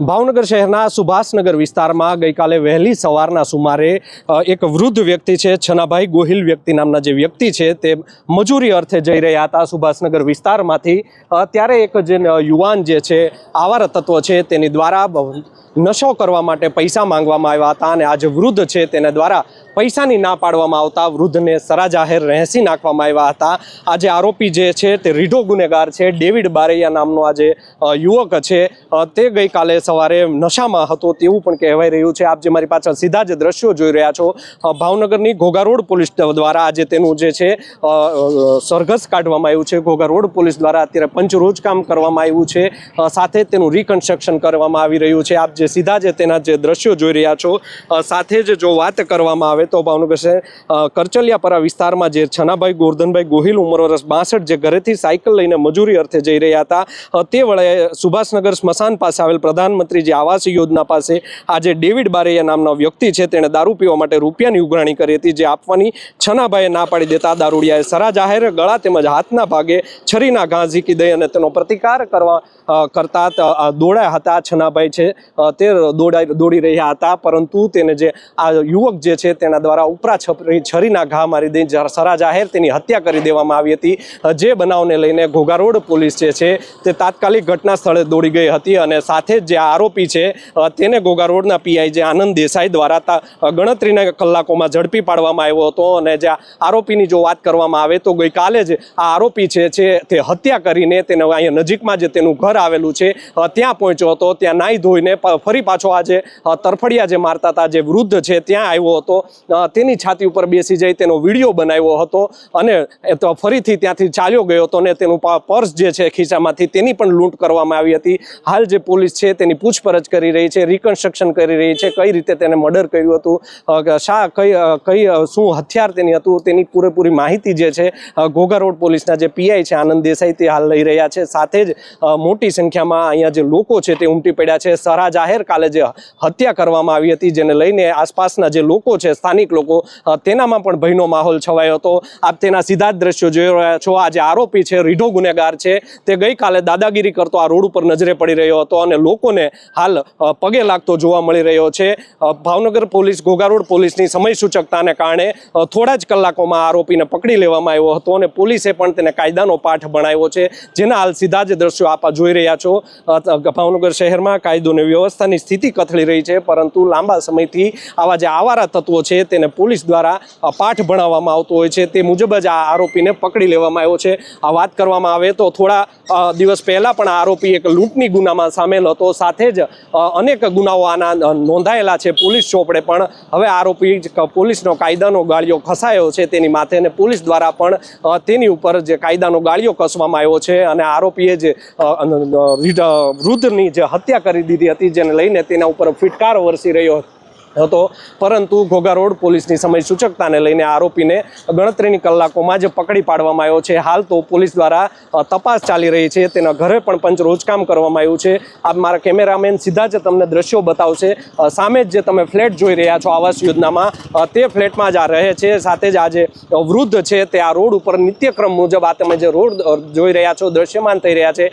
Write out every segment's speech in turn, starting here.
ભાવનગર શહેરના સુભાષનગર વિસ્તારમાં ગઈકાલે વહેલી સવારના સુમારે એક વૃદ્ધ વ્યક્તિ છે, છનાભાઈ ગોહિલ વ્યક્તિ નામના જે વ્યક્તિ છે, તે મજૂરી અર્થે જઈ રહ્યા હતા સુભાષનગર વિસ્તારમાંથી. ત્યારે એક જે યુવાન જે છે, આવારા તત્વ છે, તેની દ્વારા નશો કરવા માટે પૈસા માંગવામાં આવ્યા હતા અને આ જે વૃદ્ધ છે, તેના દ્વારા પૈસાની ના પાડવામાં આવતા વૃદ્ધને સરા જાહેર રહેસી નાખવામાં આવ્યા હતા. આજે આરોપી જે છે, તે રીઢો ગુનેગાર છે. ડેવિડ બારૈયા નામનો આજે યુવક છે તે ગઈકાલે સવારે નશામાં હતો તેવું પણ કહેવાઈ રહ્યું છે. આપ જે મારી પાછળ સીધા જ દ્રશ્યો જોઈ રહ્યા છો ભાવનગરની ઘોઘા રોડ પોલીસ દ્વારા આજે તેનું જે છે સરઘસ કાઢવામાં આવ્યું છે. ઘોઘા રોડ પોલીસ દ્વારા અત્યારે પંચરોજ કામ કરવામાં આવ્યું છે. સાથે તેનું રિકન્સ્ટ્રક્શન કરવામાં આવી રહ્યું છે. આપ જે સીધા જ તેના જે દ્રશ્યો જોઈ રહ્યા છો સાથે જ જો વાત કરવામાં આવે તો ભાવનગર શહેર કરચલિયાપરા વિસ્તારમાં જે છનાભાઈ ગોરધનભાઈ ગોહિલ ઉંમર વર્ષ બાસઠ જે ઘરેથી સાયકલ લઈને મજૂરી અર્થે જઈ રહ્યા હતા તે વળે સુભાષનગર સ્મશાન પાસે આવેલ પ્રધાનમંત્રી જે આવાસ યોજના પાસે આ જે ડેવિડ બારૈયા નામનો વ્યક્તિ છે, તેણે દારૂ પીવા માટે રૂપિયાની ઉઘરાણી કરી હતી, જે આપવાની છનાભાઈએ ના પાડી દેતા દારૂડિયાએ સરા જાહેર ગળા તેમજ હાથના ભાગે છરીના ઘા ઝીકી દઈ અને તેનો પ્રતિકાર કરવા કરતા દોડાયા હતા. છનાભાઈ છે તે દોડાઈ, દોડી રહ્યા હતા, પરંતુ તેને જે આ યુવક જે છે, તેના દ્વારા ઉપરા છપરી છરીના ઘા મારી દઈ સરા જાહેર તેની હત્યા કરી દેવામાં આવી હતી. જે બનાવને લઈને ઘોઘા રોડ પોલીસ જે છે, તે તાત્કાલિક ઘટના સ્થળે દોડી ગઈ હતી અને સાથે જ જે આરોપી છે તેને ઘોઘા રોડના પીઆઈ જે આનંદ દેસાઈ દ્વારા તા- ગણતરીના કલાકોમાં ઝડપી પાડવામાં આવ્યો હતો અને જે આરોપીની જો વાત કરવામાં આવે તો ગઈકાલે જ આ આરોપી છે તે હત્યા કરીને તેને અહીંયા નજીકમાં જે તેનું ઘર આવેલું છે ત્યાં પહોંચ્યો હતો, ત્યાં નાહી ધોઈને ફરી પાછો આજે તરફડિયા જે મારતા હતા જે વૃદ્ધ છે, ત્યાં આવ્યો હતો તેની છાતી ઉપર બેસી જઈ તેનો વીડિયો બનાવ્યો હતો અને તો ફરીથી ત્યાંથી ચાલ્યો ગયો હતો ને તેનું પર્સ જે છે ખિસ્સામાંથી તેની પણ લૂંટ કરવામાં આવી હતી. હાલ જે પોલીસ છે તેની પૂછપરછ કરી રહી છે રિકન્સ્ટ્રક્શન કરી રહી છે, કઈ રીતે તેને મર્ડર કર્યું હતું શા, કઈ કઈ શું હથિયાર તેની હતું, તેની પૂરેપૂરી માહિતી જે છે ઘોઘા રોડ પોલીસના જે પીઆઈ છે, આનંદ દેસાઈ તે હાલ લઈ રહ્યા છે. સાથે જ મોટી સંખ્યામાં અહીંયા જે લોકો છે તે ઉમટી પડ્યા છે. સરા જાહેર કાલે જે હત્યા કરવામાં આવી હતી, જેને લઈને આસપાસના જે લોકો છે, સ્થાનિક લોકો તેનામાં પણ ભયનો માહોલ છવાયો હતો. આપ તેના સીધા જ દ્રશ્યો જોઈ રહ્યા છો. આ જે આરોપી છે, રીઢો ગુનેગાર છે, તે ગઈકાલે દાદાગીરી કરતો આ રોડ ઉપર નજરે પડી રહ્યો હતો અને લોકોને હાલ પગે લાગતો જોવા મળી રહ્યો છે. ભાવનગર પોલીસ, ઘોઘારોડ પોલીસની સમય સૂચકતાને કારણે થોડા જ કલાકોમાં આરોપીને પકડી લેવામાં આવ્યો હતો અને પોલીસે પણ તેને કાયદાનો પાઠ ભણાવ્યો છે, જેના હાલ સીધા જ દ્રશ્યો આપ જોઈ રહ્યા છો. ભાવનગર શહેરમાં કાયદો અને વ્યવસ્થાની સ્થિતિ કથળી રહી છે, પરંતુ લાંબા સમયથી આવા જે આવારા તત્વો છે, તેને પોલીસ દ્વારા પાઠ ભણાવવામાં આવતો હોય છે. તે મુજબ જ આ આરોપીને પકડી લેવામાં આવ્યો છે. આ વાત કરવામાં આવે તો થોડા દિવસ પહેલા પણ આરોપી એક લૂંટની ગુનામાં સામેલ હતો. સાથે જ અનેક ગુનાઓ આના નોંધાયેલા છે પોલીસ ચોપડે પણ. હવે આરોપી પોલીસનો કાયદાનો ગાળિયો ખસાયો છે તેની માથે અને પોલીસ દ્વારા પણ તેની ઉપર જે કાયદાનો ગાળિયો કસવામાં આવ્યો છે અને આરોપીએ જે વૃદ્ધની જે હત્યા કરી દીધી હતી જેને લઈને તેના ઉપર ફિટકાર વરસી રહ્યો પરંતુ ઘોઘા રોડ પોલીસની સમય સૂચકતાને લઈને આરોપીને ગણતરીની કલાકોમાં જ પકડી પાડવામાં આવ્યો છે. હાલ તો પોલીસ દ્વારા તપાસ ચાલી રહી છે. તેના ઘરે પણ પંચ રોજકામ કરવામાં આવ્યું છે. આ મારા કેમેરામેન સીધા જ તમને દ્રશ્યો બતાવશે. સામે જ જે તમે ફ્લેટ જોઈ રહ્યા છો આવાસ યોજનામાં તે ફ્લેટમાં જ આ રહે છે. સાથે જ આ જે વૃદ્ધ છે તે આ રોડ ઉપર નિત્યક્રમ મુજબ આ તમે જે રોડ જોઈ રહ્યા છો, દ્રશ્યમાન થઈ રહ્યા છે.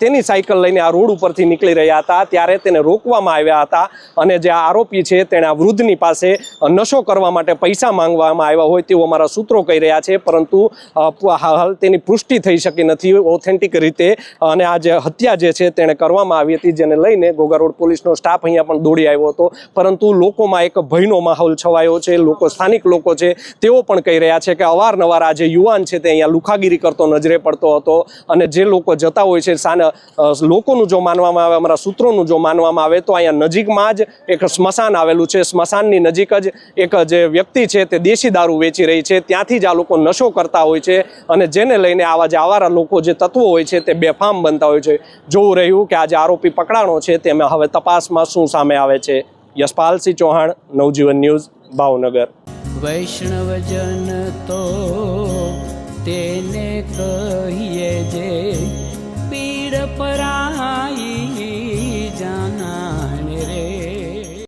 તેની સાયકલ લઈને આ રોડ ઉપરથી નીકળી રહ્યા હતા. ત્યારે તેને રોકવામાં આવ્યા હતા અને જે આરોપી છે તેણે આ વૃદ્ધની પાસે નશો કરવા માટે પૈસા માંગવામાં આવ્યા હોય તેવું અમારા સૂત્રો કહી રહ્યા છે, પરંતુ હાલ તેની પુષ્ટિ થઈ શકી નથી. ઓથેન્ટિક રીતે, અને આ જે હત્યા જે છે તેણે કરવામાં આવી હતી, જેને લઈને ઘોઘા રોડ પોલીસનો સ્ટાફ અહીંયા પણ દોડી આવ્યો હતો. પરંતુ લોકોમાં એક ભયનો માહોલ છવાયો છે, લોકો, સ્થાનિક લોકો છે, તેઓ પણ કહી રહ્યા છે કે અવારનવાર આ જે યુવાન છે તે અહીંયા લુખાગીરી કરતો નજરે પડતો હતો. અને જે લોકો જતા હોય છે લોકોનું જો માનવામાં આવે, અમારા સૂત્રોનું જો માનવામાં આવે, તો અહીંયા નજીકમાં જ એક સ્મશાન આવેલું છે સ્મશાનની નજીક જ એક જે વ્યક્તિ છે તે દેશી દારૂ વેચી રહી છે. ત્યાંથી જ આ લોકો નશો કરતા હોય છે અને જેને લઈને આવા જે આવારા લોકો જે તત્વો હોય છે તે બેફામ બનતા હોય છે. જોવું રહ્યું કે આ જે આરોપી પકડાણો છે તેમાં હવે તપાસમાં શું સામે આવે છે. યશપાલસિંહ ચૌહાણ, નવજીવન ન્યૂઝ, ભાવનગર. વૈષ્ણવજન તો તેને કહીએ જે પીડ પરાઈ